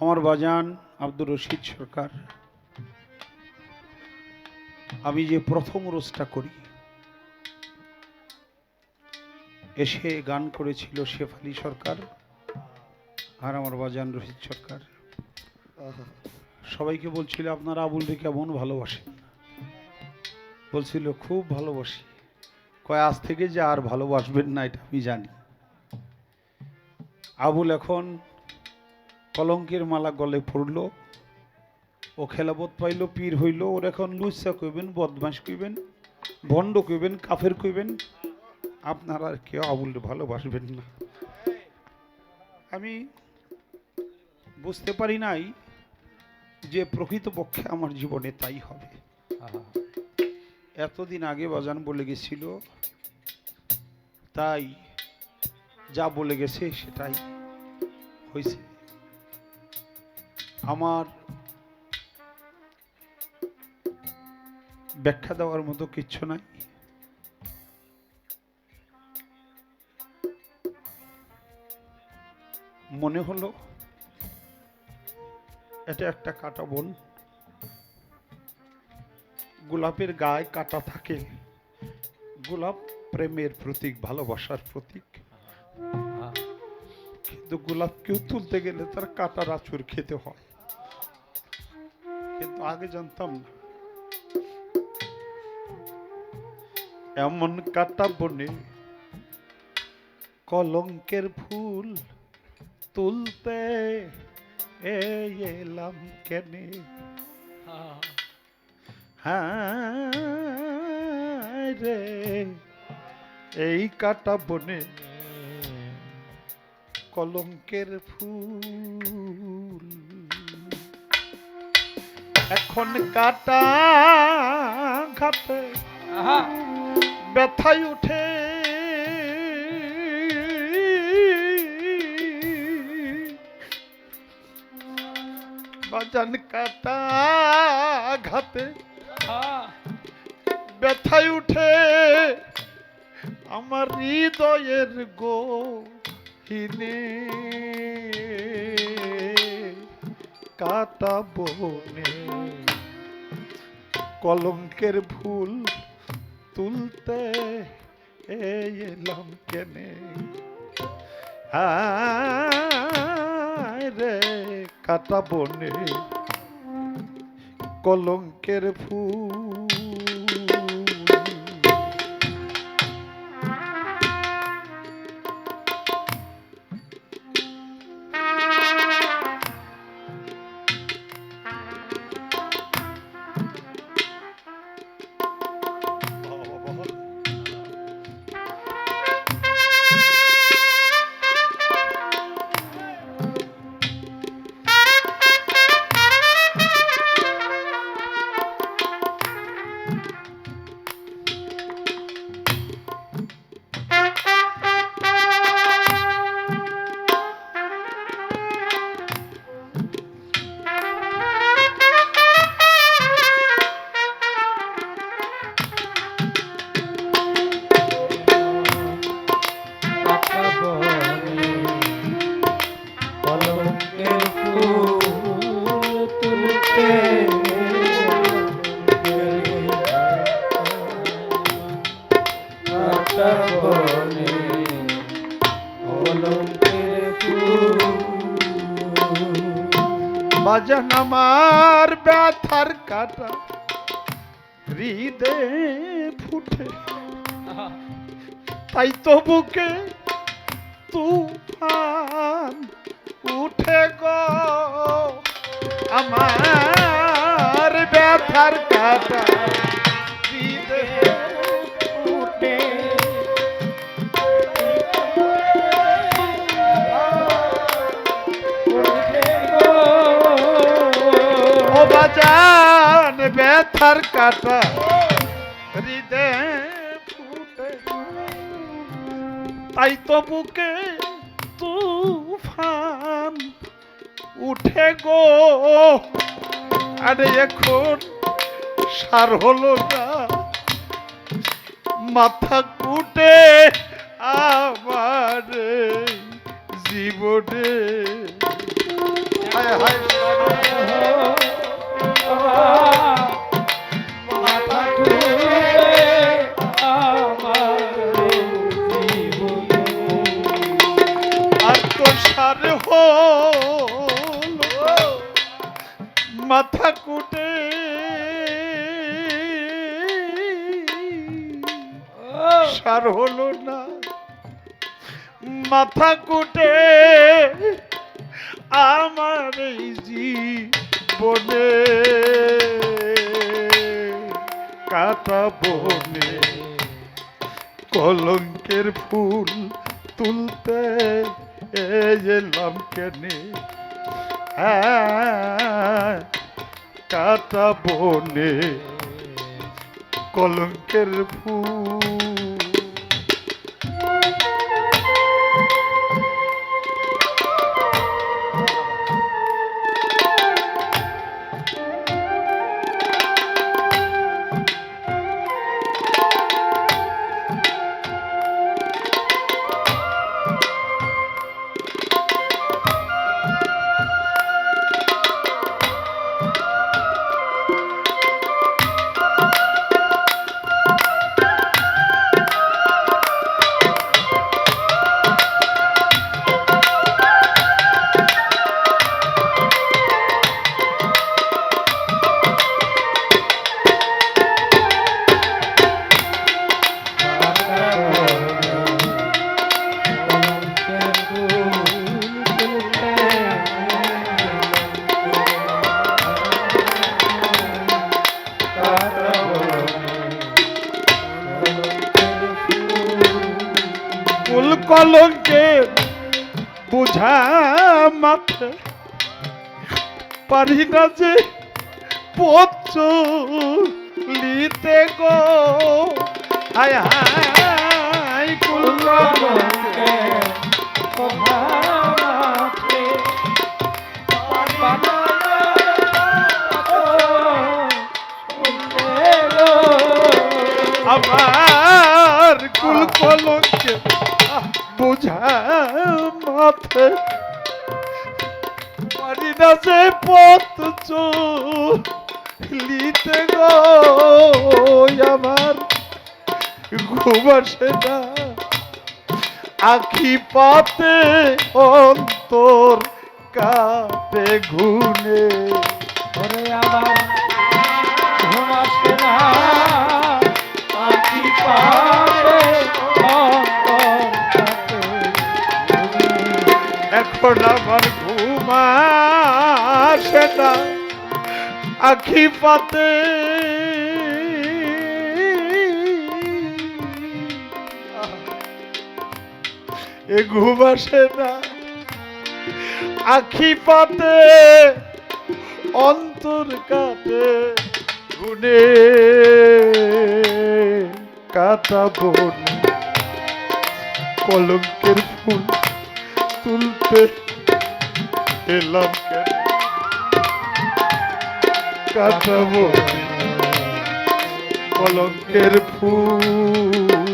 আমার বাজান আব্দুর রশিদ সরকার। আমি যে প্রথম রোজটা করি, এসে গান করেছিল শেফালি সরকার আর আমার বাজান রশিদ সরকার। সবাইকে বলছিল, আপনারা আবুলকে কেমন ভালোবাসেন? বলছিল, খুব ভালোবাসি। কয়, আজ থেকে যে আর ভালোবাসবেন না, এটা আমি জানি। আবুল এখন কলঙ্কের মালা গলে পড়ল ও খেলাবোধ পাইল পীর হইল। ওর এখন লুচ্ছা কইবেন বদমাস কইবেন ভণ্ড কইবেন কাফের কইবেন। আপনারা আর কেউ আবুল ভালোবাসবেন না। আমি বুঝতে পারি নাই যে প্রকৃতপক্ষে আমার জীবনে তাই হবে। এতদিন আগে বাজান বলে গেছিল তাই যা বলে গেছে সেটাই হয়েছে। আমার ব্যাখ্যা দেওয়ার মতো কিচ্ছু নাই। মনে হলো এটা একটা কাটা বন। গোলাপের গায়ে কাটা থাকে। গোলাপ প্রেমের প্রতীক ভালোবাসার প্রতীক। কিন্তু গোলাপ কেউ তুলতে গেলে তার কাটার আচুর খেতে হয়। আগে জানতাম না। এমন কাটা বনে কলঙ্কের ফুল তুলতে এলাম কেনে? হ্যাঁ রে, এই কাটা বনে কলঙ্কের ফুল এখন কাটা ঘাটে ব্যথায় উঠে। বাজান কাটা ঘাতে ব্যথায় উঠে। আমার হৃদয়ের গো হিনে কাটা বনে কলঙ্কের ফুল তুলতে এলাম কেনে? রে কাটা বনে কলঙ্কের ফুল কাটা হৃদে ফুটে তাই তো বুকে তুফান উঠে গো আমার ব্যথার কাটা বাজান ব্যথার কাটা হৃদয় তাই তো বুকে তুফান উঠে গো আরে এখন সার হলো না মাথা কুটে আমার জীবনে হায় হায় মাথা কুটে। সার হলো না। মাথা কুটে। আমার এই জীবনে কাটা বনে কলঙ্কের ফুল তুলতে এলাম কেনে। হ্যাঁ, কাটা বনে কলঙ্কের ফুল কলঙ্কে বুঝা মাথে পারি না যে পচলিতে গো। হায় হায় কুল আসে না। আখি পাতে অন্তর কাটে ঘুনে ওরে আমার ঘুম আসে না। আঁখি অন্তর এখন আমার ঘুম আসে না। আখি পাতে এ ঘুম আসে না। আখি পাতে, অন্তর কাটে গুনে কাটা বন কলঙ্কের ফুল তুলতে এলাম কেন? কাটাবো কলঙ্কের ফুল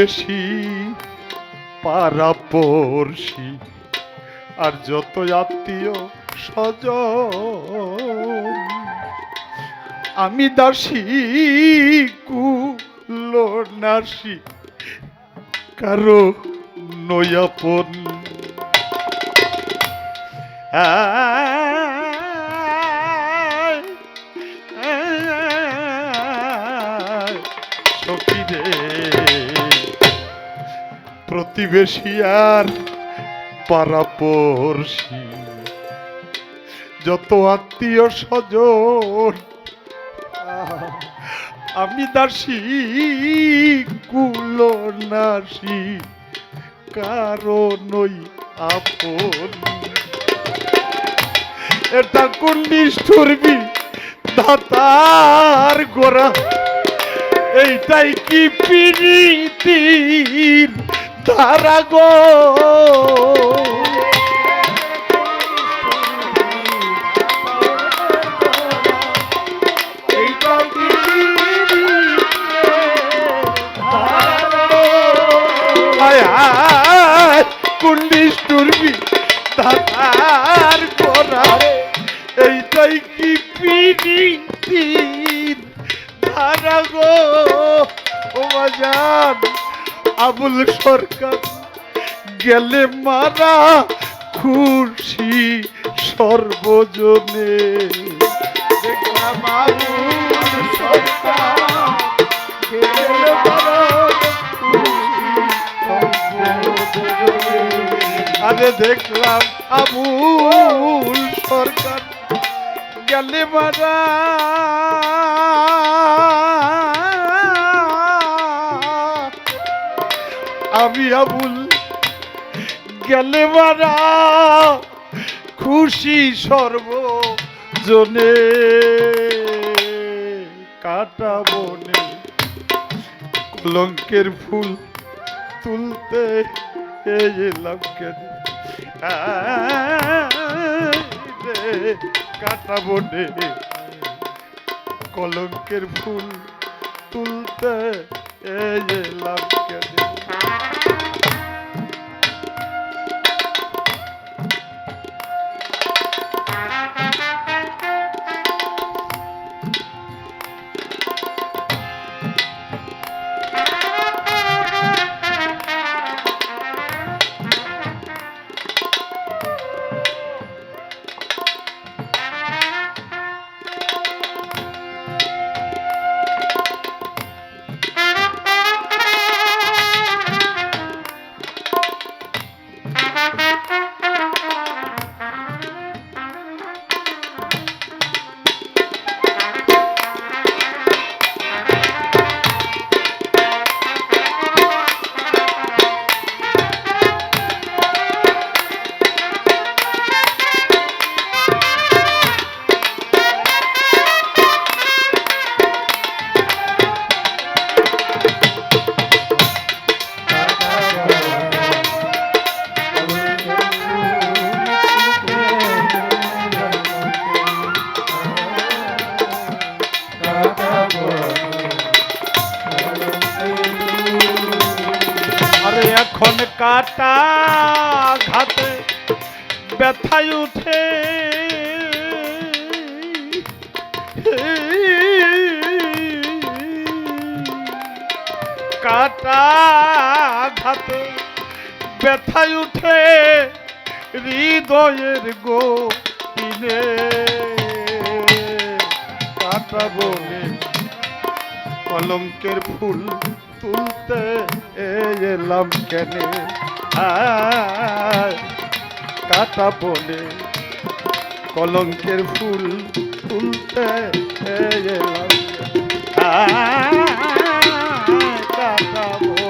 প্রতিবেশী পাড়া পড়শি। আর যত আত্মীয় স্বজন আমি দাসী কুলো নাসি কারও নয়াপন। সখীরে প্রতিবেশী আর পাড়াপড়শি যত আত্মীয় স্বজন, আমি দাসী কুলো নাসি কারণই আপন। এটা কোন নিষ্ঠুরবি দাতার গোরা এইটাই কি পিরিতির ধারা গো হায় হায় কুন্ডিস সরকার গেলে মারা খুশি সর্বজনে। আরে দেখলাম আবুল সরকার গেলে মারা আমি আবুল। গেলে মারা, খুশি সর্বজনে কাটা বনে কলঙ্কের ফুল তুলতে এলাম কেন কাটা বনে কলঙ্কের ফুল তুলতে এলাম কেন আরে কাটা ঘাতে ব্যথায় উঠে। কাটা ঘাতে ব্যথায় উঠে হৃদয়ের গো পিনে কাটা বলে কলঙ্কের ফুল তুলতে এলাম কেনে? কাটা বলে কলঙ্কের ফুল ফুলতে কাটা বলে